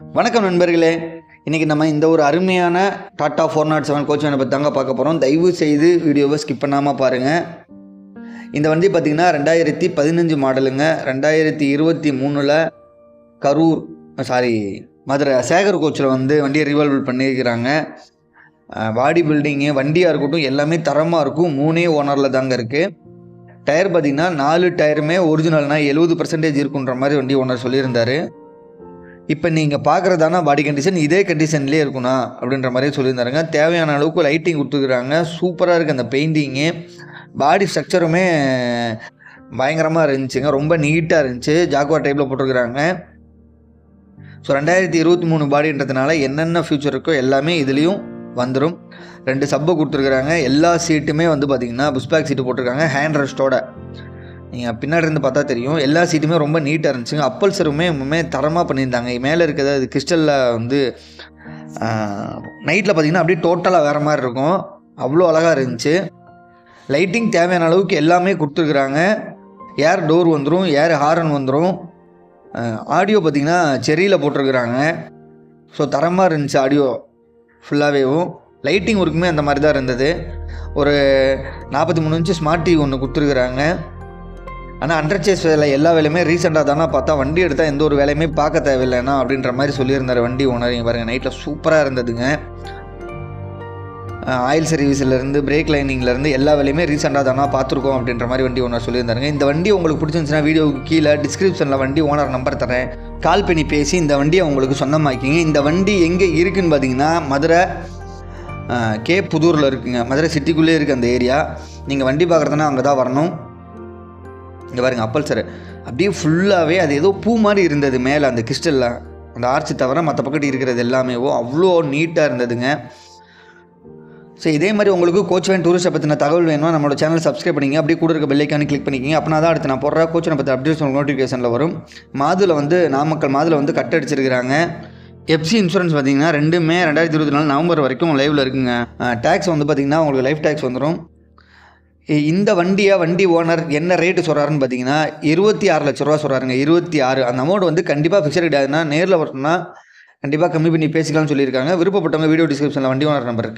வணக்கம் நண்பர்களே. இன்றைக்கி நம்ம இந்த ஒரு அருமையான Tata four nought seven coach வேனை பற்றி தாங்க பார்க்க போகிறோம் தயவு செய்து வீடியோவை ஸ்கிப் பண்ணாமல் பாருங்கள் இந்த வண்டி பார்த்திங்கன்னா ரெண்டாயிரத்தி பதினஞ்சு மாடலுங்க. ரெண்டாயிரத்தி இருபத்தி மூணில் கரூர் சாரி மதுரை சேகர் கோச்சில் வந்து வண்டியை ரிவால்வ் பண்ணியிருக்கிறாங்க பாடி பில்டிங்கு வண்டியாக இருக்கட்டும் எல்லாமே தரமாக இருக்கும். மூணே ஓனரில் தாங்க இருக்குது டயர் பார்த்திங்கன்னா நாலு டயருமே ஒரிஜினல்னால் எழுபது பர்சன்டேஜ் இருக்குன்ற மாதிரி வண்டி ஓனர் சொல்லியிருந்தார். இப்போ நீங்கள் பார்க்குறதானா பாடி கண்டிஷன் இதே கண்டிஷன்லேயே இருக்குண்ணா அப்படின்ற மாதிரியே சொல்லியிருந்தாருங்க. தேவையான அளவுக்கு லைட்டிங் கொடுத்துருக்குறாங்க சூப்பராக இருக்குது அந்த பெயிண்டிங்கு பாடி ஸ்ட்ரக்சருமே பயங்கரமாக இருந்துச்சுங்க. ரொம்ப நீட்டாக இருந்துச்சு. ஜாக்குவார் டைப்பில் போட்டிருக்கிறாங்க. ஸோ ரெண்டாயிரத்தி இருபத்தி மூணு பாடின்றதுனால என்னென்ன ஃபியூச்சர் இருக்கோ எல்லாமே இதுலேயும் வந்துடும் ரெண்டு சப்பை கொடுத்துருக்குறாங்க. எல்லா சீட்டுமே வந்து பார்த்திங்கன்னா புஷ்பேக் சீட்டு போட்டிருக்காங்க. ஹேண்ட் ரெஸ்ட்டோட நீங்கள் பின்னாடி இருந்து பார்த்தா தெரியும். எல்லா சீட்டுமே ரொம்ப நீட்டாக இருந்துச்சுங்க. அப்பல்சருமே இன்னுமே தரமாக பண்ணியிருந்தாங்க. மேலே இருக்கிறது அது கிறிஸ்டலில் வந்து நைட்டில் பார்த்தீங்கன்னா அப்படியே டோட்டலாக வேறு மாதிரி இருக்கும். அவ்வளோ அழகாக இருந்துச்சு. லைட்டிங் தேவையான அளவுக்கு எல்லாமே கொடுத்துருக்குறாங்க. ஏர் டோர் வந்துடும் ஏர் ஹாரன் வந்துடும் ஆடியோ பார்த்திங்கன்னா செரியில் போட்டிருக்குறாங்க. ஸோ தரமாக இருந்துச்சு ஆடியோ ஃபுல்லாகவேவும் லைட்டிங் ஒர்க்குமே அந்த மாதிரி தான் இருந்தது. ஒரு நாற்பத்தி மூணு இன்ச்சு ஸ்மார்ட் டிவி ஒன்று கொடுத்துருக்குறாங்க. ஆனால் அண்டர் சேஸ் வேலை எல்லா வேலையுமே ரீசெண்டாக தானே பார்த்தா வண்டி எடுத்தால் எந்த ஒரு வேலையுமே பார்க்க தேவையில்லைனா அப்படின்ற மாதிரி சொல்லியிருந்தார் வண்டி ஓனர் இங்கே பாருங்கள் நைட்டில் சூப்பராக இருந்ததுங்க. ஆயில் சர்வீஸ்லேருந்து பிரேக் லைனிங்லேருந்து எல்லா வேலையுமே ரீசெண்டாக தானே பார்த்துருக்கோம் அப்படின்ற மாதிரி வண்டி ஓனர் சொல்லியிருந்தாருங்க. இந்த வண்டி உங்களுக்கு பிடிச்சிருந்துச்சுன்னா வீடியோவுக்கு கீழே டிஸ்கிரிப்ஷனில் வண்டி ஓனர் நம்பர் தரேன். கால் பண்ணி பேசி இந்த வண்டியை உங்களுக்கு சொந்தமாக்கிங்க. இந்த வண்டி எங்கே இருக்குதுன்னு பார்த்தீங்கன்னா மதுரை கே புதூரில் இருக்குங்க. மதுரை சிட்டிக்குள்ளே இருக்குது அந்த ஏரியா நீங்கள் வண்டி பார்க்குறதுனா அங்கே தான் வரணும். இங்கே பாருங்க அப்பல் சார். அப்படியே ஃபுல்லாகவே அது ஏதோ பூ மாதிரி இருந்தது மேலே அந்த கிறிஸ்டல்லாம். அந்த ஆர்ச்சி தவிர மற்ற பக்கத்து இருக்கிறது எல்லாமேவோ அவ்வளோ நீட்டாக இருந்ததுங்க. ஸோ இதே மாதிரி உங்களுக்கு கோச் வேன் டூரிஸ்ட்டை பற்றின தகவல் வேணும் நம்மளோட சேனல் சப்ஸ்கிரைப் பண்ணிங்க அப்படியே கூட இருக்க பெல்லைக்கானு கிளிக் பண்ணிக்கிங்க. அப்படின்னா தான் அடுத்து நான் போடுற கோச்சனை பற்றி அப்டேட்ஸ் நோட்டிஃபிகேஷனில் வரும். மாதுளை வந்து நாமக்கல் மாதுளை வந்து கட் அடிச்சிருக்கிறாங்க. எஃப்சி இன்சூரன்ஸ் பார்த்தீங்கன்னா ரெண்டுமே ரெண்டாயிரத்தி இருபத்தி நாலு நவம்பர் வரைக்கும் லைவில் இருக்குங்க. டேக்ஸ் வந்து பார்த்தீங்கன்னா உங்களுக்கு லைஃப் டேக்ஸ் வந்துடும் இந்த வண்டியை வண்டி ஓனர் என்ன ரேட்டு சொல்கிறாருன்னு பார்த்தீங்கன்னா இருபத்தி ஆறு லட்ச ரூபா சொல்கிறாருங்க இருபத்தி ஆறு. அந்த அமௌண்ட் வந்து கண்டிப்பாக ஃபிக்ஸட் கிடையாதுன்னா நேரில் வரணும்னா கண்டிப்பாக கம்மி பண்ணி பேசிக்கலாம்னு சொல்லியிருக்காங்க. விருப்பப்பட்டவங்க வீடியோ டிஸ்கிரிப்ஷனில் வண்டி ஓனர் நம்பர் இருக்குது